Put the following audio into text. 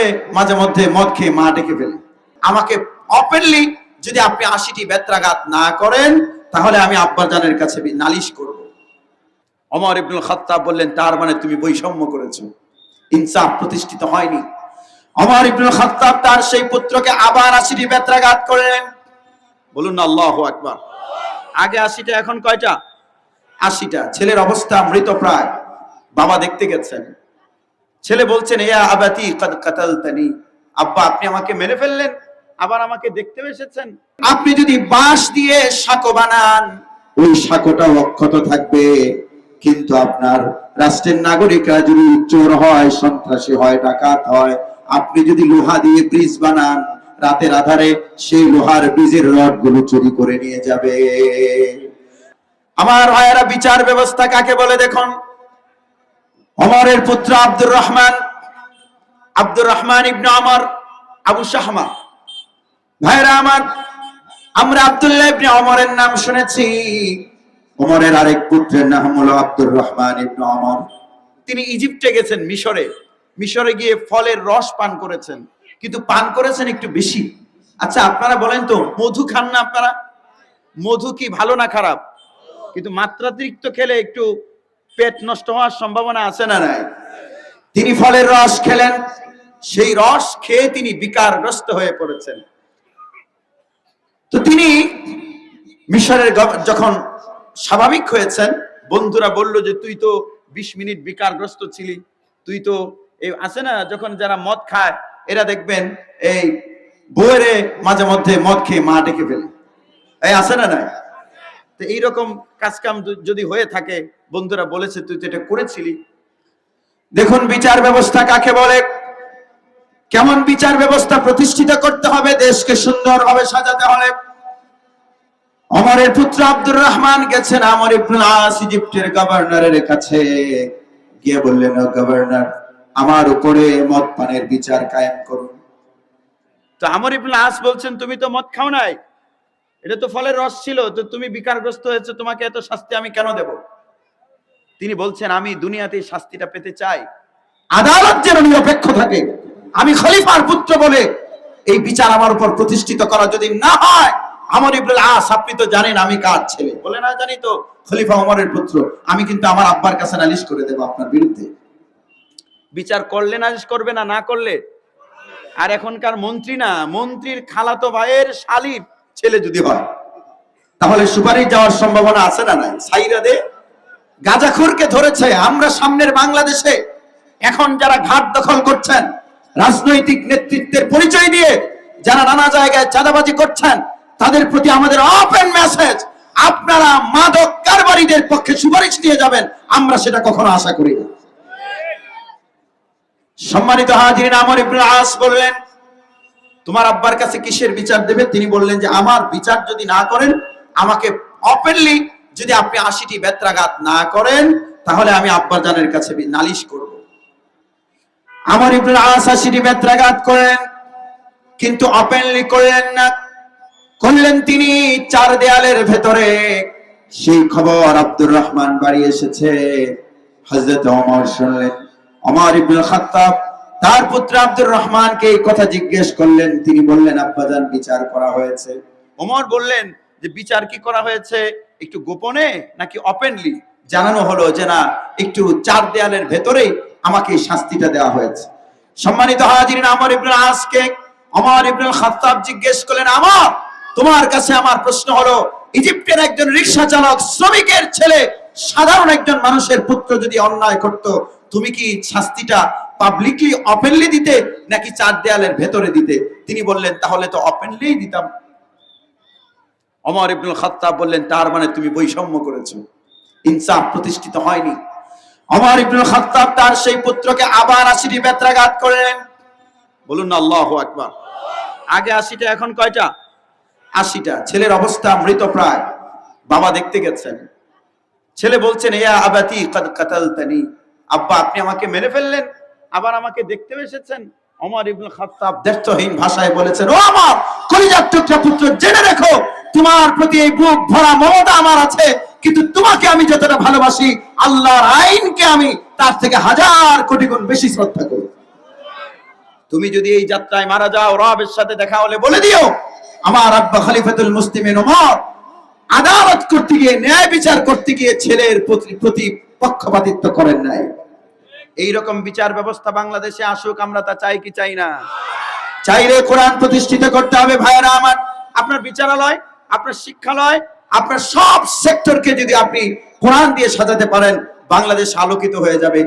বউরে মাঝে মধ্যে মদ খেয়ে মা ডেকে ফেলে। আমাকে ওপেনলি যদি আপনি আশিটি বেত্রাঘাত না করেন, তাহলে আমি আব্বাজানের কাছে নালিশ করব। অমর ইবনুল খাত্তাব বললেন, তার মানে তুমি বৈষম্য করেছ। ইনসাফ প্রতিষ্ঠিত হয়নি। অমর ইবনুল খাত্তাব তার সেই পুত্রকে আবার আশিটি বেত্রাঘাত করলেন। বলুন না, আল্লাহ আকবার। আগে আশিটা, এখন কয়টা? আশিটা। ছেলের অবস্থা মৃত প্রায়। বাবা দেখতে গেছেন। ছেলে বলছেন আবাতি কাতালতানি। আব্বা, আপনি আমাকে মেরে ফেললেন, আবার আমাকে দেখতে এসেছেন। আপনি যদি বাঁশ দিয়ে সাঁকো বানান, ওই সাঁকোটা অক্ষত থাকবে। কিন্তু আপনার রাষ্ট্রের নাগরিকরা যদি চোর হয়, সন্ত্রাসী হয়, ডাকাত হয়, আপনি যদি লোহা দিয়ে ব্রিজ বানান, রাতের আধারে সেই লোহার ব্রিজের রডগুলো চুরি করে নিয়ে যাবে। আমার ভাইয়েরা, বিচার ব্যবস্থা কাকে বলে দেখুন? অমরের পুত্র আব্দুর রহমান আব্দুর রহমান ইবনে অমর আবু শাহমা। ভাইরা আমার, আমরা আব্দুল্লাহ ইবনে অমরের নাম শুনেছি। ওমরের আরেক পুত্রের নাম হলো আব্দুর রহমান ইবনে অমর তিনি ইজিপ্টে গেছেন মিশরে। মিশরে গিয়ে ফলের রস পান করেছেন। কিন্তু পান করেছেন একটু বেশি। আচ্ছা আপনারা বলেন তো, মধু খান না আপনারা? মধু কি ভালো না খারাপ? কিন্তু মাত্রাতিরিক্ত খেলে একটু পেট নষ্ট হওয়ার সম্ভাবনা আছে না নাই? তিনি ফলের রস খেলেন, সেই রস খেয়ে তিনি বিকারগ্রস্ত হয়ে পড়েছেন। তো তিনি মিশরের যখন স্বাভাবিক হয়েছেন, বন্ধুরা বলল যে, তুই তো বিশ মিনিট বিকারগ্রস্ত ছিলি, তুই তো এই আছে না, যখন যারা মদ খায়, এরা দেখবেন এই বউয়েরে মাঝে মধ্যে মদ খেয়ে মা ডেকে ফেলে। এই আছে না নাই? তো এইরকম কাজকাম যদি হয়ে থাকে, বন্ধুরা বলেছে, তুই তো এটা করেছিলি। দেখুন, বিচার ব্যবস্থা কাকে বলে? কেমন বিচার ব্যবস্থা প্রতিষ্ঠিত করতে হবে, দেশকে সুন্দরভাবে সাজাতে হলে। অমরের পুত্র আব্দুর রহমান গেছেন আমর ইবনুল আস, ইজিপ্টের গভর্নরের কাছে। গিয়ে বললেন গভর্নর, আমার উপরে মদ পানের বিচার কায়েম করুন। তো আমর ইবনুল আস বলছেন, তুমি তো মদ খাও নাই? এটা তো ফলের রস ছিল, তো তুমি বিকারগ্রস্ত হয়েছে, তোমাকে এত শাস্তি আমি কেন দেব? তিনি বলছেন, আমি দুনিয়াতে শাস্তিটা পেতে চাই। আদালত যেন নিরপেক্ষ থাকে। আমি খলিফার পুত্র বলে এই বিচার আমার উপর প্রতিষ্ঠিত করা যদি না হয়, আমার ইবনুল আস, আপনি তো জানেন আমি কার ছেলে। বলে না জানি তো, খলিফা ওমরের পুত্র, আমি কিন্তু আমার আব্বার কাছে নালিশ করে দেব আপনার বিরুদ্ধে। বিচার করলে নালিশ করবে না না করলে? আর এখনকার মন্ত্রী না, মন্ত্রীর খালাতো ভাইয়ের শালির ছেলে যদি হয়, তাহলে সুপারিশ যাওয়ার সম্ভাবনা আছে না নাই? সাইরা দে, গাজাখুরকে ধরেছে আমরা সামনের বাংলাদেশে। এখন যারা ঘাট দখল করছেন, রাজনৈতিক নেতৃত্বের পরিচয় দিয়ে যারা নানা জায়গায় চাঁদাবাজি করছেন, তাদের প্রতি আমাদের ওপেন মেসেজ আপনারা মাদক কারবারিদের পক্ষে সুপারিশ দিয়ে যাবেন, আমরা সেটা কখনো আশা করি না। সম্মানিত হাজিরিন, আমর ইবনুল আস বললেন তোমার আব্বার কাছে কিসের বিচার দেবে? তিনি বললেন যে, আমার বিচার যদি না করেন, আমাকে ওপেনলি যদি আপনি আশিটি বেত্রাঘাত না করেন, তাহলে আমি আব্বার জানের কাছে নালিশ করব। আমার ইবনুল আস আশিটি বেত্রাঘাত করেন, কিন্তু ওপেনলি করলেন না। করলেন তিনি চার দেয়ালের ভেতরে। সেই খবর আব্দুর রহমান বাড়ি এসেছে। হযরত ওমর শুনলেন। ওমর ইবনুল খাত্তাব তার পুত্র আব্দুর রহমানকে এই কথা জিজ্ঞেস করলেন, তিনি বললেন আব্বাজান বিচার করা হয়েছে। ওমর বললেন, যে বিচার কি করা হয়েছে? একটু গোপনে নাকি ওপেনলি জানানো হলো যে, না, একটু চার দেয়ালের ভেতরেই আমাকে শাস্তিটা দেওয়া হয়েছে। সম্মানিত হাজিরিন, আমর ইবনুল আসকে আমার ইবনুল খাত্তাব জিজ্ঞেস করলেন, আমার, তোমার কাছে আমার প্রশ্ন হলো, ইজিপ্টের একজন রিক্সা চালক শ্রমিকের ছেলে সাধারণ একজন মানুষের পুত্র যদি অন্যায় করত, তুমি কি শাস্তিটা পাবলিকলি ওপেনলি দিতে নাকি চার দেয়ালের ভেতরে দিতে? তিনি বললেন, তাহলে তো ওপেনলিই দিতাম। অমর ইবনুল খাত্তাব বললেন, তার মানে তুমি বৈষম্য করেছ। ইনসাফ প্রতিষ্ঠিত হয়নি। অমর ইবনুল খাত্তাব তার সেই পুত্রকে আবার আশিটি বেত্রাঘাত করলেন। বলুন না, আল্লাহ আকবার। আগে আশিটা, এখন কয়টা? আশিটা। ছেলের অবস্থা মৃত প্রায়। বাবা দেখতে গেছেন। ছেলে বলছেন, ইয়া আবাতি, কদ কাতালতানি। আব্বা, আপনি আমাকে মেরে ফেললেন? আবার আমাকে দেখতে এসেছেন? অমর ইবনুল খাত্তাব। দ্ব্যর্থহীন ভাষায় বলেছেন, ও আমার কলিজার টুকরা পুত্র, জেনে রেখো, তোমার প্রতি এই বুক ভরা মমতা আমার আছে, কিন্তু তোমাকে আমি যতটা ভালোবাসি, আল্লাহর আইনকে আমি তার থেকে হাজার কোটি গুণ বেশি শ্রদ্ধা করি। তুমি যদি এই যাত্রায় মারা যাও, রবের সাথে দেখা হলে বলে দিও, আমার আব্বা খলিফাতুল মুসলিমিন ওমর আদালত করতে গিয়ে, ন্যায় বিচার করতে গিয়ে ছেলের প্রতি পক্ষপাতিত্ব করেন নাই। এই রকম বিচার ব্যবস্থা বাংলাদেশে আসুক আমরা তা চাই কি চাই না? চাইলে কোরআন প্রতিষ্ঠিত করতে হবে ভাইয়েরা আমার। আপনার বিচারালয় আপনার শিক্ষালয় আপনার সব সেক্টরকে যদি আপনি কোরআন দিয়ে সাজাতে পারেন বাংলাদেশ আলোকিত হয়ে যাবে।